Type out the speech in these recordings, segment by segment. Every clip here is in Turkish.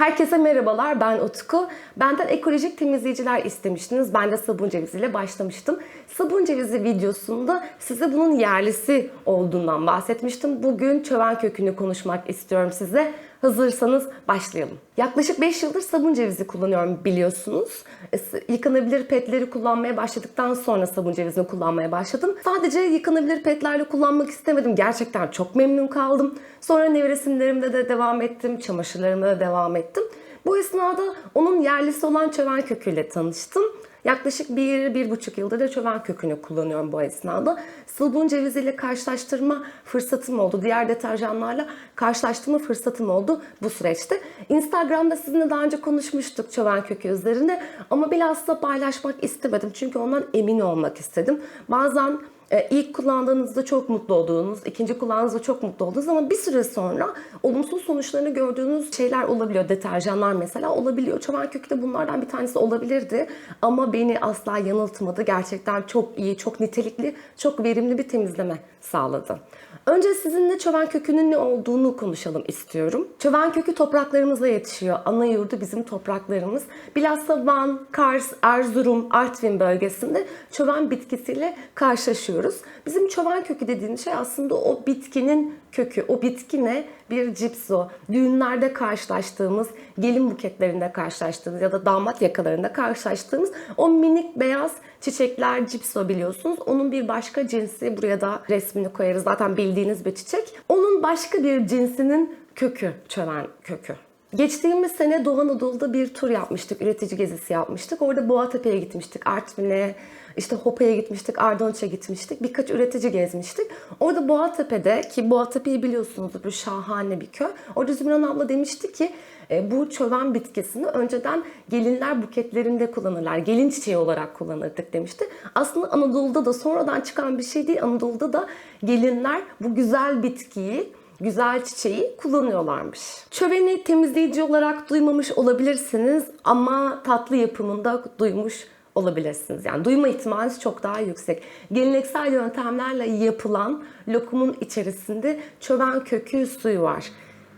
Herkese merhabalar, ben Utku. Benden ekolojik temizleyiciler istemiştiniz. Ben de sabun ceviziyle başlamıştım. Sabun cevizi videosunda size bunun yerlisi olduğundan bahsetmiştim. Bugün çöven kökünü konuşmak istiyorum size. Hazırsanız başlayalım. Yaklaşık 5 yıldır sabun cevizi kullanıyorum biliyorsunuz. E, Yıkanabilir petleri kullanmaya başladıktan sonra sabun cevizini kullanmaya başladım. Sadece yıkanabilir petlerle kullanmak istemedim. Gerçekten çok memnun kaldım. Sonra nevresimlerimde de devam ettim, çamaşırlarımda da devam ettim. Bu esnada onun yerlisi olan çöven köküyle tanıştım. Yaklaşık bir, bir buçuk yıldır da çöven kökünü kullanıyorum bu esnada. Sabun ceviziyle karşılaştırma fırsatım oldu. Diğer deterjanlarla karşılaştırma fırsatım oldu bu süreçte. Instagram'da sizinle daha önce konuşmuştuk çöven kökü üzerinde. Ama bilhassa paylaşmak istemedim. Çünkü ondan emin olmak istedim. Bazen e, ilk kullandığınızda çok mutlu olduğunuz, ikinci kullandığınızda çok mutlu olduğunuz ama bir süre sonra olumsuz sonuçlarını gördüğünüz şeyler olabiliyor. Deterjanlar mesela olabiliyor. Çoban kökü de bunlardan bir tanesi olabilirdi. Ama beni asla yanıltmadı. Gerçekten çok iyi, çok nitelikli, çok verimli bir temizleme sağladı. Önce sizinle çöven kökünün ne olduğunu konuşalım istiyorum. Çöven kökü topraklarımızda yetişiyor. Ana yurdu bizim topraklarımız. Bilhassa Van, Kars, Erzurum, Artvin bölgesinde çöven bitkisiyle karşılaşıyoruz. Bizim çöven kökü dediğimiz şey aslında o bitkinin kökü. O bitki ne? Bir cipso. Düğünlerde karşılaştığımız, gelin buketlerinde karşılaştığımız ya da damat yakalarında karşılaştığımız o minik beyaz çiçekler cipso biliyorsunuz. Onun bir başka cinsi buraya da resmini koyarız. Zaten bildiğiniz bir çiçek. Onun başka bir cinsinin kökü, çöven kökü. Geçtiğimiz sene Doğu Anadolu'da bir tur yapmıştık, üretici gezisi yapmıştık. Orada Boğatepe'ye gitmiştik, Artvin'e, işte Hopa'ya gitmiştik, Ardanuç'a gitmiştik. Birkaç üretici gezmiştik. Orada Boğatepe'de ki Boğatepe'yi biliyorsunuzdur, bir şahane bir köy. Orada Zümran abla demişti ki e, bu çöven bitkisini önceden gelinler buketlerinde kullanırlar. Gelin çiçeği olarak kullanırdık demişti. Aslında Anadolu'da da sonradan çıkan bir şey değil. Anadolu'da da gelinler bu güzel bitkiyi güzel çiçeği kullanıyorlarmış. Çöveni temizleyici olarak duymamış olabilirsiniz ama tatlı yapımında duymuş olabilirsiniz. Yani duyma ihtimaliniz çok daha yüksek. Geleneksel yöntemlerle yapılan lokumun içerisinde çöven kökü suyu var.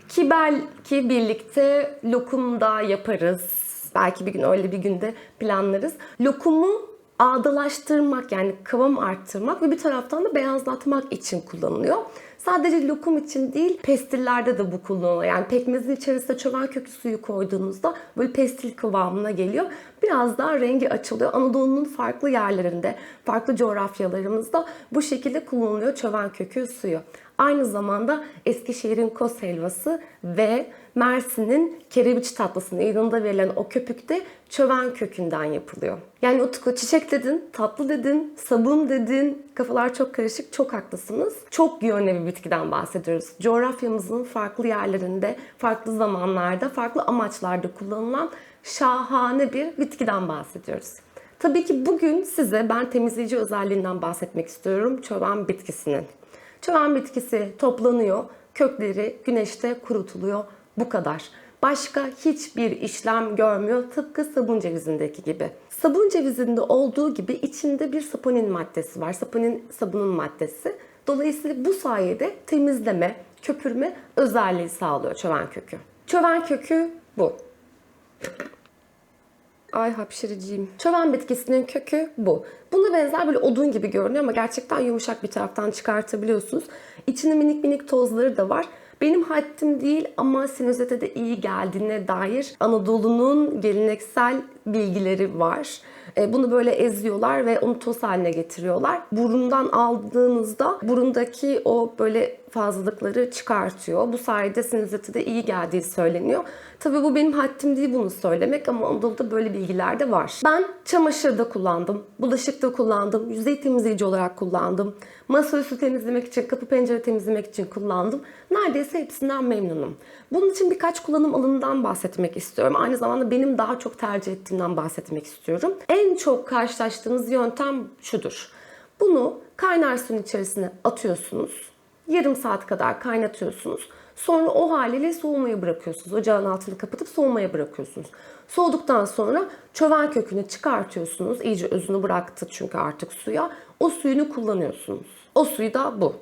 Ki belki birlikte lokum da yaparız. Belki bir gün öyle bir günde planlarız. Lokumu ağdalaştırmak yani kıvam arttırmak ve bir taraftan da beyazlatmak için kullanılıyor. Sadece lokum için değil, pestillerde de bu kullanılıyor. Yani pekmezin içerisine çöven kökü suyu koyduğunuzda böyle pestil kıvamına geliyor. Biraz daha rengi açılıyor. Anadolu'nun farklı yerlerinde, farklı coğrafyalarımızda bu şekilde kullanılıyor çöven kökü suyu. Aynı zamanda Eskişehir'in kos helvası ve Mersin'in kerebiç tatlısının yanında verilen o köpük de çöven kökünden yapılıyor. Yani Utku çiçek dedin, tatlı dedin, sabun dedin. Kafalar çok karışık, çok haklısınız. Çok yönlü bir bitkiden bahsediyoruz. Coğrafyamızın farklı yerlerinde, farklı zamanlarda, farklı amaçlarda kullanılan şahane bir bitkiden bahsediyoruz. Tabii ki bugün size ben temizleyici özelliğinden bahsetmek istiyorum. Çöven bitkisinin. Çöven bitkisi toplanıyor, kökleri güneşte kurutuluyor. Bu kadar. Başka hiçbir işlem görmüyor tıpkı sabun cevizindeki gibi. Sabun cevizinde olduğu gibi içinde bir saponin maddesi var. Saponin sabunun maddesi. Dolayısıyla bu sayede temizleme, köpürme özelliği sağlıyor çöven kökü. Çöven kökü bu. Ay hapşırıcıyım. Çöven bitkisinin kökü bu. Buna benzer böyle odun gibi görünüyor ama gerçekten yumuşak bir taraftan çıkartabiliyorsunuz. İçinde minik minik tozları da var. Benim haddim değil ama sinüzite de iyi geldiğine dair Anadolu'nun geleneksel bilgileri var. E, Bunu böyle eziyorlar ve onu toz haline getiriyorlar. Burundan aldığınızda burundaki o böyle fazlalıkları çıkartıyor. Bu sayede sinüzite de iyi geldiği söyleniyor. Tabii bu benim haddim değil bunu söylemek ama Anadolu'da böyle bilgiler de var. Ben çamaşırda kullandım, bulaşıkta kullandım, yüzey temizleyici olarak kullandım. Masaüstü temizlemek için, kapı pencere temizlemek için kullandım. Neredeyse hepsinden memnunum. Bunun için birkaç kullanım alanından bahsetmek istiyorum. Aynı zamanda benim daha çok tercih ettiğimden bahsetmek istiyorum. En çok karşılaştığınız yöntem şudur. Bunu kaynar suyun içerisine atıyorsunuz. Yarım saat kadar kaynatıyorsunuz. Sonra o haliyle soğumaya bırakıyorsunuz. Ocağın altını kapatıp soğumaya bırakıyorsunuz. Soğuduktan sonra çöven kökünü çıkartıyorsunuz. İyice özünü bıraktı çünkü artık suya. O suyunu kullanıyorsunuz. O suyu da bu.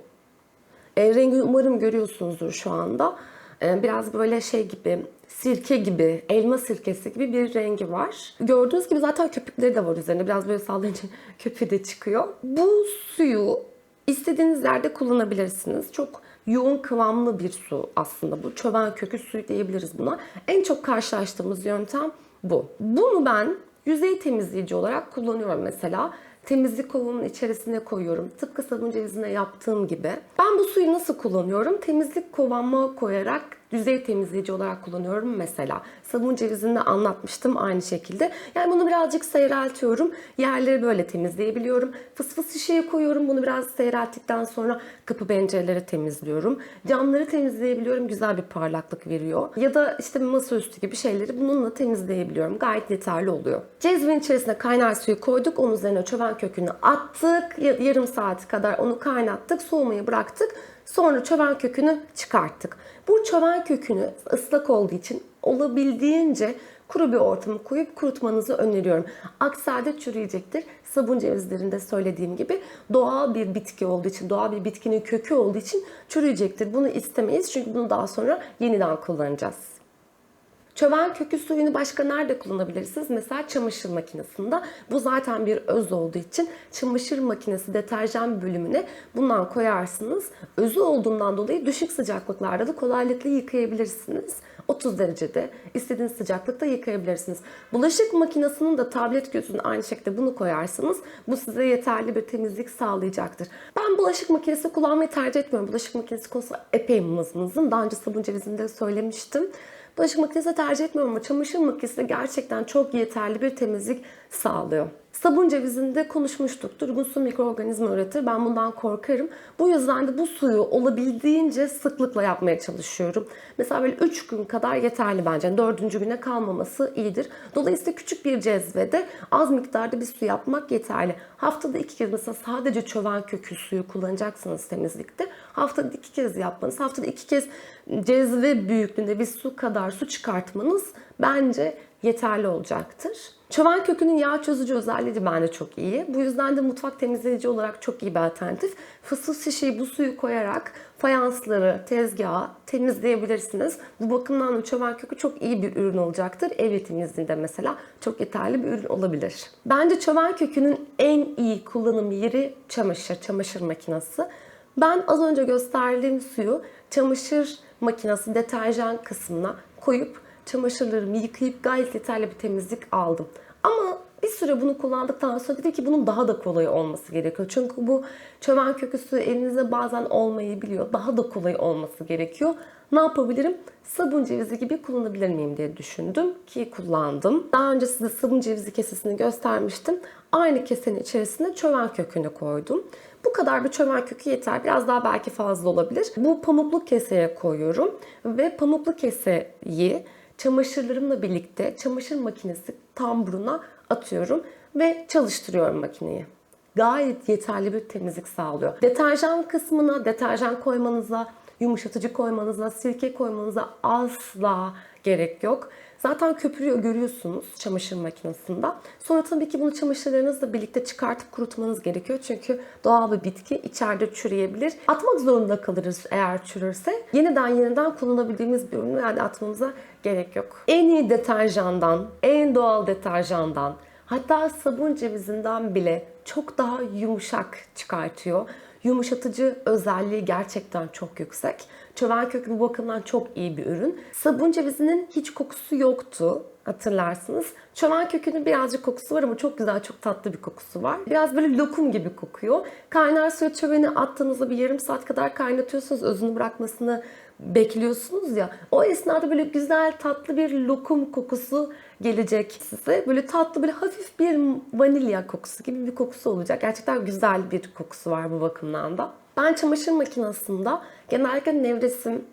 E, rengi umarım görüyorsunuzdur şu anda. Ee, Biraz böyle şey gibi, sirke gibi, elma sirkesi gibi bir rengi var. Gördüğünüz gibi zaten köpükleri de var üzerinde. Biraz böyle sallayınca köpüğü de çıkıyor. Bu suyu istediğiniz yerde kullanabilirsiniz. Çok yoğun kıvamlı bir su aslında bu. Çöven kökü suyu diyebiliriz buna. En çok karşılaştığımız yöntem bu. Bunu ben yüzey temizleyici olarak kullanıyorum mesela. Temizlik kovunun içerisine koyuyorum. Tıpkı sabun cevizine yaptığım gibi. Ben bu suyu nasıl kullanıyorum? Temizlik kovama koyarak yüzey temizleyici olarak kullanıyorum mesela. Sabun cevizinde anlatmıştım aynı şekilde. Yani bunu birazcık seyreltiyorum. Yerleri böyle temizleyebiliyorum. Fıs fıs şişeye koyuyorum. Bunu biraz seyrelttikten sonra kapı pencereleri temizliyorum. Camları temizleyebiliyorum. Güzel bir parlaklık veriyor. Ya da işte masaüstü gibi şeyleri bununla temizleyebiliyorum. Gayet yeterli oluyor. Cezvenin içerisine kaynar suyu koyduk. Onun üzerine çöven kökünü attık. Ya- Yarım saat kadar onu kaynattık. Soğumaya bıraktık. Sonra çöven kökünü çıkarttık. Bu çöven kökünü ıslak olduğu için olabildiğince kuru bir ortama koyup kurutmanızı öneriyorum. Aksi halde çürüyecektir. Sabun cevizlerinde söylediğim gibi doğal bir bitki olduğu için, doğal bir bitkinin kökü olduğu için çürüyecektir. Bunu istemeyiz çünkü bunu daha sonra yeniden kullanacağız. Çöven kökü suyunu başka nerede kullanabilirsiniz? Mesela çamaşır makinesinde. Bu zaten bir öz olduğu için çamaşır makinesi deterjan bölümüne bundan koyarsınız. Özü olduğundan dolayı düşük sıcaklıklarda da kolaylıkla yıkayabilirsiniz. 30 derecede istediğiniz sıcaklıkta yıkayabilirsiniz. Bulaşık makinesinin de tablet gözüne aynı şekilde bunu koyarsanız bu size yeterli bir temizlik sağlayacaktır. Ben bulaşık makinesi kullanmayı tercih etmiyorum. Bulaşık makinesi konusu epey mızmızım. Daha önce sabun cevizinde söylemiştim. Bulaşık makinesi tercih etmiyorum ama çamaşır makinesi gerçekten çok yeterli bir temizlik sağlıyor. Sabun cevizinde konuşmuştuk. Durgun su mikroorganizma üretir. Ben bundan korkarım. Bu yüzden de bu suyu olabildiğince sıklıkla yapmaya çalışıyorum. Mesela böyle 3 gün kadar yeterli bence. 4. güne kalmaması iyidir. Dolayısıyla küçük bir cezvede az miktarda bir su yapmak yeterli. Haftada iki kez mesela sadece çöven kökü suyu kullanacaksınız temizlikte. Haftada iki kez yapmanız, haftada iki kez cezve büyüklüğünde bir su kadar su çıkartmanız bence yeterli olacaktır. Çöven kökünün yağ çözücü özelliği de bence çok iyi. Bu yüzden de mutfak temizleyici olarak çok iyi bir alternatif. Fıstık şişeyi bu suyu koyarak fayansları, tezgahı temizleyebilirsiniz. Bu bakımdan da çöven kökü çok iyi bir ürün olacaktır. Ev temizliğinde mesela çok yeterli bir ürün olabilir. Bence çöven kökünün en iyi kullanım yeri çamaşır, çamaşır makinesi. Ben az önce gösterdiğim suyu çamaşır makinesi deterjan kısmına koyup çamaşırlarımı yıkayıp gayet yeterli bir temizlik aldım. Ama bir süre bunu kullandıktan sonra dedim ki bunun daha da kolay olması gerekiyor. Çünkü bu çöven kökü suyu elinizde bazen olmayabiliyor. Daha da kolay olması gerekiyor. Ne yapabilirim? Sabun cevizi gibi kullanabilir miyim diye düşündüm ki kullandım. Daha önce size sabun cevizi kesesini göstermiştim. Aynı kesenin içerisine çöven kökünü koydum. Bu kadar bir çömen kökü yeter. Biraz daha belki fazla olabilir. Bu pamuklu keseye koyuyorum ve pamuklu keseyi çamaşırlarımla birlikte çamaşır makinesi tamburuna atıyorum ve çalıştırıyorum makineyi. Gayet yeterli bir temizlik sağlıyor. Deterjan kısmına deterjan koymanıza, yumuşatıcı koymanıza, sirke koymanıza asla gerek yok. Zaten köpürüyor görüyorsunuz çamaşır makinesinde. Sonra tabii ki bunu çamaşırlarınızla birlikte çıkartıp kurutmanız gerekiyor. Çünkü doğal bir bitki içeride çürüyebilir. Atmak zorunda kalırız eğer çürürse. Yeniden yeniden kullanabildiğimiz bir ürünü yani atmamıza gerek yok. En iyi deterjandan, en doğal deterjandan, hatta sabun cevizinden bile çok daha yumuşak çıkartıyor. Yumuşatıcı özelliği gerçekten çok yüksek. Çöven kökü bu bakımdan çok iyi bir ürün. Sabun cevizinin hiç kokusu yoktu hatırlarsınız. Çöven kökünün birazcık kokusu var ama çok güzel, çok tatlı bir kokusu var. Biraz böyle lokum gibi kokuyor. Kaynar suya çöveni attığınızda bir yarım saat kadar kaynatıyorsunuz. Özünü bırakmasını bekliyorsunuz ya. O esnada böyle güzel tatlı bir lokum kokusu gelecek size. Böyle tatlı böyle hafif bir vanilya kokusu gibi bir kokusu olacak. Gerçekten güzel bir kokusu var bu bakımdan da. Ben çamaşır makinesinde genellikle nevresim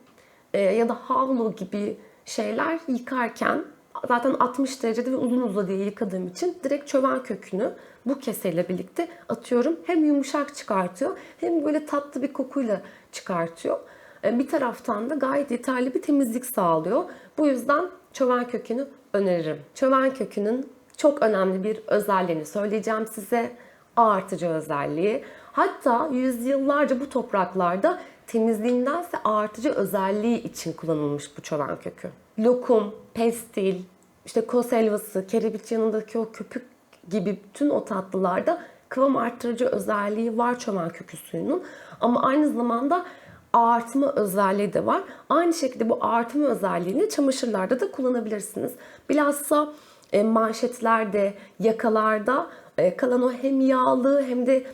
e, ya da havlu gibi şeyler yıkarken zaten 60 derecede ve uzun uzadıya yıkadığım için direkt çöven kökünü bu keseyle birlikte atıyorum. Hem yumuşak çıkartıyor hem böyle tatlı bir kokuyla çıkartıyor. E, Bir taraftan da gayet yeterli bir temizlik sağlıyor. Bu yüzden çöven kökünü öneririm. Çöven kökünün çok önemli bir özelliğini söyleyeceğim size. Ağartıcı özelliği. Hatta yüzyıllarca bu topraklarda temizliğindense artıcı özelliği için kullanılmış bu çoban kökü. Lokum, pestil, işte kos helvası, kerebiç yanındaki o köpük gibi bütün o tatlılarda kıvam arttırıcı özelliği var çoban kökü suyunun. Ama aynı zamanda ağartma özelliği de var. Aynı şekilde bu ağartma özelliğini çamaşırlarda da kullanabilirsiniz. Bilhassa e, manşetlerde, yakalarda e, kalan o hem yağlı hem de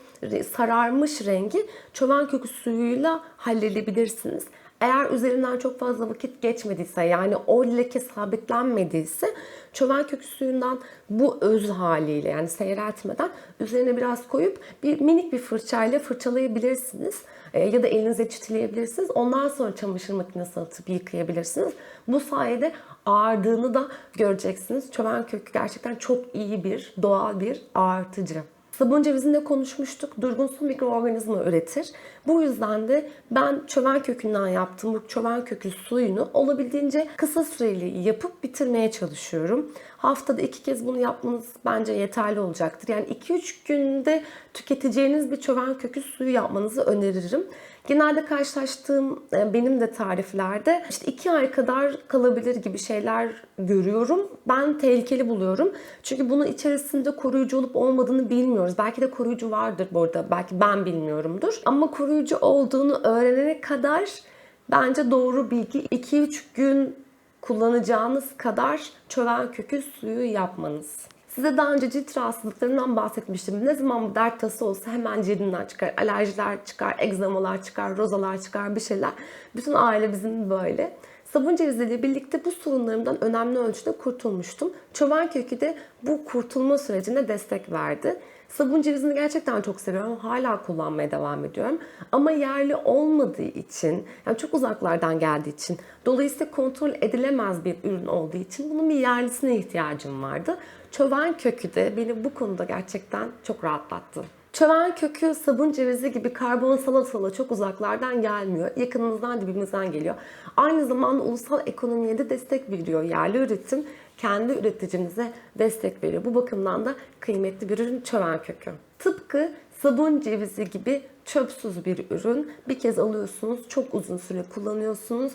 sararmış rengi çoban kökü suyuyla halledebilirsiniz. Eğer üzerinden çok fazla vakit geçmediyse yani o leke sabitlenmediyse çoban kökü suyundan bu öz haliyle yani seyreltmeden üzerine biraz koyup bir minik bir fırçayla fırçalayabilirsiniz. E, ya da elinize çitileyebilirsiniz. Ondan sonra çamaşır makinesine atıp yıkayabilirsiniz. Bu sayede ağardığını da göreceksiniz. Çoban kökü gerçekten çok iyi bir doğal bir ağartıcı. Sabun cevizinde konuşmuştuk. Durgun su mikroorganizma üretir. Bu yüzden de ben çöven kökünden yaptığım bu çöven kökü suyunu olabildiğince kısa süreli yapıp bitirmeye çalışıyorum. Haftada iki kez bunu yapmanız bence yeterli olacaktır. Yani 2-3 günde tüketeceğiniz bir çöven kökü suyu yapmanızı öneririm. Genelde karşılaştığım e, benim de tariflerde işte iki ay kadar kalabilir gibi şeyler görüyorum. Ben tehlikeli buluyorum. Çünkü bunun içerisinde koruyucu olup olmadığını bilmiyoruz. Belki de koruyucu vardır burada. Belki ben bilmiyorumdur. Ama koruyucu olduğunu öğrenene kadar bence doğru bilgi 2-3 gün kullanacağınız kadar çöven kökü suyu yapmanız. Size daha önce cilt rahatsızlıklarından bahsetmiştim. Ne zaman bu dert tası olsa hemen cildinden çıkar. Alerjiler çıkar, egzamalar çıkar, rozalar çıkar bir şeyler. Bütün aile bizim böyle. Sabun ceviziyle birlikte bu sorunlarımdan önemli ölçüde kurtulmuştum. Çoban kökü de bu kurtulma sürecine destek verdi. Sabun cevizini gerçekten çok seviyorum. Hala kullanmaya devam ediyorum. Ama yerli olmadığı için, yani çok uzaklardan geldiği için, dolayısıyla kontrol edilemez bir ürün olduğu için bunun bir yerlisine ihtiyacım vardı. Çoban kökü de beni bu konuda gerçekten çok rahatlattı. Çoban kökü sabun cevizi gibi karbon salatalı çok uzaklardan gelmiyor. Yakınımızdan dibimizden geliyor. Aynı zamanda ulusal ekonomiye de destek veriyor. Yerli üretim kendi üreticimize destek veriyor. Bu bakımdan da kıymetli bir ürün çoban kökü. Tıpkı sabun cevizi gibi çöpsüz bir ürün. Bir kez alıyorsunuz, çok uzun süre kullanıyorsunuz.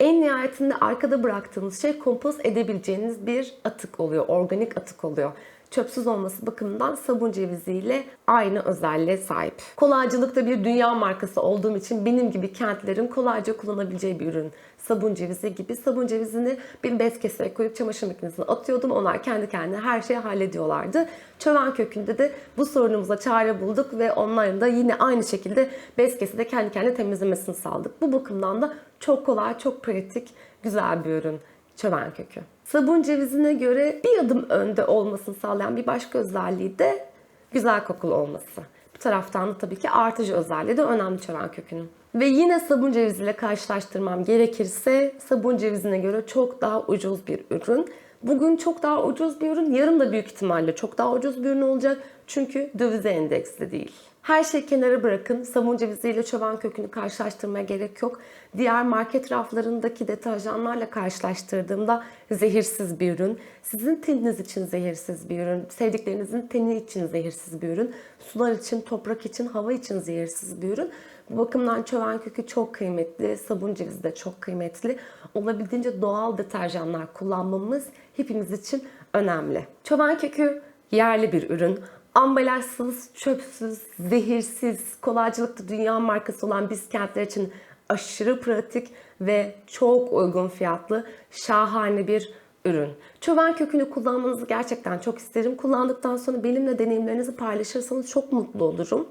En nihayetinde arkada bıraktığınız şey kompost edebileceğiniz bir atık oluyor, organik atık oluyor çöpsüz olması bakımından sabun ceviziyle aynı özelliğe sahip. Kolaycılıkta bir dünya markası olduğum için benim gibi kentlerin kolayca kullanabileceği bir ürün. Sabun cevizi gibi. Sabun cevizini bir bez keseye koyup çamaşır makinesine atıyordum. Onlar kendi kendine her şeyi hallediyorlardı. Çöven kökünde de bu sorunumuza çare bulduk ve onların da yine aynı şekilde bez kesede kendi kendine temizlemesini sağladık. Bu bakımdan da çok kolay, çok pratik, güzel bir ürün çöven kökü. Sabun cevizine göre bir adım önde olmasını sağlayan bir başka özelliği de güzel kokulu olması. Bir taraftan da tabii ki artıcı özelliği de önemli çöven kökünün. Ve yine sabun ceviziyle karşılaştırmam gerekirse sabun cevizine göre çok daha ucuz bir ürün. Bugün çok daha ucuz bir ürün, yarın da büyük ihtimalle çok daha ucuz bir ürün olacak. Çünkü dövize endeksli değil. Her şeyi kenara bırakın. Sabun ceviziyle çoban kökünü karşılaştırmaya gerek yok. Diğer market raflarındaki deterjanlarla karşılaştırdığımda zehirsiz bir ürün. Sizin teniniz için zehirsiz bir ürün. Sevdiklerinizin teni için zehirsiz bir ürün. Sular için, toprak için, hava için zehirsiz bir ürün. Bu bakımdan çoban kökü çok kıymetli. Sabun cevizi de çok kıymetli. Olabildiğince doğal deterjanlar kullanmamız hepimiz için önemli. Çoban kökü yerli bir ürün ambalajsız, çöpsüz, zehirsiz, kolaycılıkta dünya markası olan biz için aşırı pratik ve çok uygun fiyatlı şahane bir ürün. Çoban kökünü kullanmanızı gerçekten çok isterim. Kullandıktan sonra benimle deneyimlerinizi paylaşırsanız çok mutlu olurum.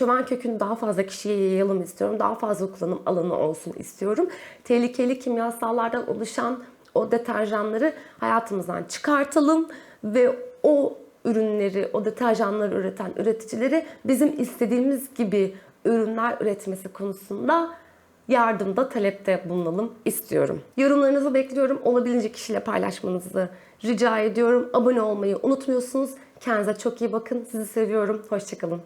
Çoban kökünü daha fazla kişiye yayalım istiyorum. Daha fazla kullanım alanı olsun istiyorum. Tehlikeli kimyasallardan oluşan o deterjanları hayatımızdan çıkartalım ve o ürünleri, o deterjanları üreten üreticileri bizim istediğimiz gibi ürünler üretmesi konusunda yardımda, talepte bulunalım istiyorum. Yorumlarınızı bekliyorum. Olabildiğince kişiyle paylaşmanızı rica ediyorum. Abone olmayı unutmuyorsunuz. Kendinize çok iyi bakın. Sizi seviyorum. Hoşçakalın.